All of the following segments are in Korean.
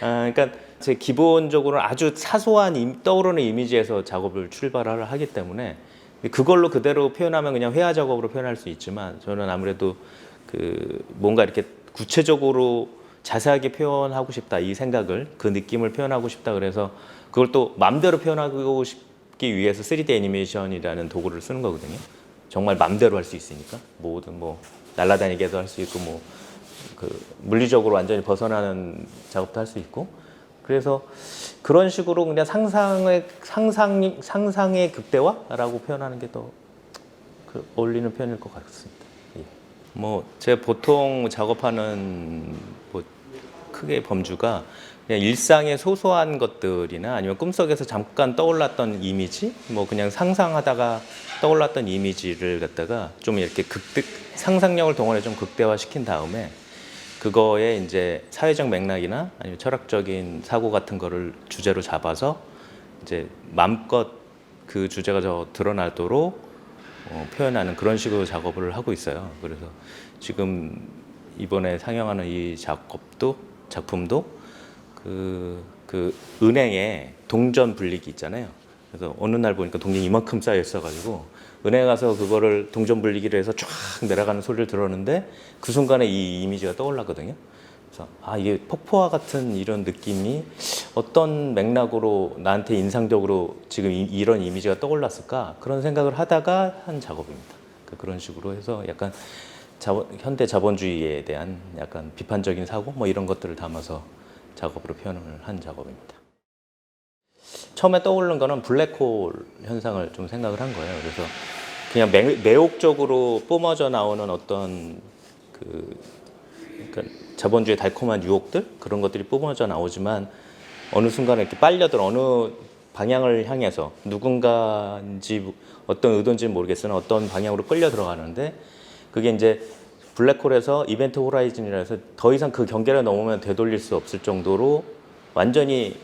아, 그러니까 제 기본적으로 아주 사소한 임- 떠오르는 이미지에서 작업을 출발을 하기 때문에 그걸로 그대로 표현하면 그냥 회화 작업으로 표현할 수 있지만 저는 아무래도 그 뭔가 이렇게 구체적으로 자세하게 표현하고 싶다 이 생각을 그 느낌을 표현하고 싶다 그래서 그걸 또 마음대로 표현하고 싶기 위해서 3D 애니메이션이라는 도구를 쓰는 거거든요. 정말 마음대로 할 수 있으니까 모든 뭐 날아다니게도 할 수 있고 뭐 그 물리적으로 완전히 벗어나는 작업도 할 수 있고 그래서 그런 식으로 그냥 상상의 상상 상상의 극대화라고 표현하는 게 더 그 어울리는 표현일 것 같습니다. 예. 뭐 제가 보통 작업하는 뭐 크게 범주가 그냥 일상의 소소한 것들이나 아니면 꿈속에서 잠깐 떠올랐던 이미지, 뭐 그냥 상상하다가 떠올랐던 이미지를 갖다가 좀 이렇게 극대 상상력을 동원해 좀 극대화 시킨 다음에 그거에 이제 사회적 맥락이나 아니면 철학적인 사고 같은 거를 주제로 잡아서 이제 마음껏 그 주제가 저 드러나도록 어, 표현하는 그런 식으로 작업을 하고 있어요. 그래서 지금 이번에 상영하는 이 작업도 작품도 그, 그 은행에 동전 불리기 있잖아요. 그래서 어느 날 보니까 동전이 이만큼 쌓여 있어가지고 은행에 가서 그거를 동전 불리기를 해서 쫙 내려가는 소리를 들었는데 그 순간에 이 이미지가 떠올랐거든요. 그래서 아 이게 폭포와 같은 이런 느낌이 어떤 맥락으로 나한테 인상적으로 지금 이, 이런 이미지가 떠올랐을까 그런 생각을 하다가 한 작업입니다. 그 그런 식으로 해서 약간 자본, 현대 자본주의에 대한 약간 비판적인 사고 뭐 이런 것들을 담아서 작업으로 표현을 한 작업입니다. 처음에 떠오르는 거는 블랙홀 현상을 좀 생각을 한 거예요. 그래서 그냥 매, 매혹적으로 뿜어져 나오는 어떤 그 그러니까 자본주의 달콤한 유혹들 그런 것들이 뿜어져 나오지만 어느 순간에 이렇게 빨려들 어느 방향을 향해서 누군가인지 어떤 의도인지는 모르겠으나 어떤 방향으로 끌려 들어가는데 그게 이제 블랙홀에서 이벤트 호라이즌이라 해서 더 이상 그 경계를 넘으면 되돌릴 수 없을 정도로 완전히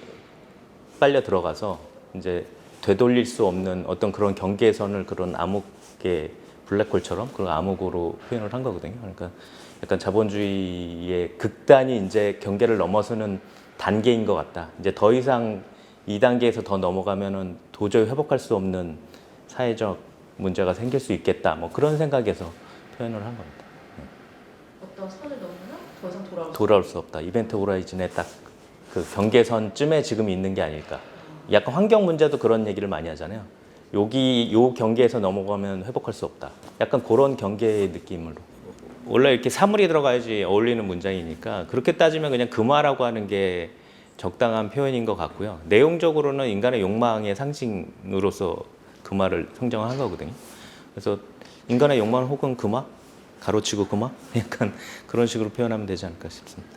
빨려 들어가서 이제 되돌릴 수 없는 어떤 그런 경계선을 그런 암흑의 블랙홀처럼 그런 암흑으로 표현을 한 거거든요. 그러니까 약간 자본주의의 극단이 이제 경계를 넘어서는 단계인 것 같다. 이제 더 이상 이 단계에서 더 넘어가면은 도저히 회복할 수 없는 사회적 문제가 생길 수 있겠다. 뭐 그런 생각에서 표현을 한 겁니다. 어떤 선을 넘으면 더 이상 돌아올 수 돌아올 수 없다. 이벤트 호라이즌의 딱그 경계선쯤에 지금 있는 게 아닐까. 약간 환경 문제도 그런 얘기를 많이 하잖아요. 여기 요 경계에서 넘어가면 회복할 수 없다. 약간 그런 경계의 느낌으로. 원래 이렇게 사물이 들어가야지 어울리는 문장이니까 그렇게 따지면 그냥 금화라고 하는 게 적당한 표현인 것 같고요. 내용적으로는 인간의 욕망의 상징으로서 금화를 성정한 거거든요. 그래서 인간의 욕망 혹은 금화, 가로치고 금화, 약간 그런 식으로 표현하면 되지 않을까 싶습니다.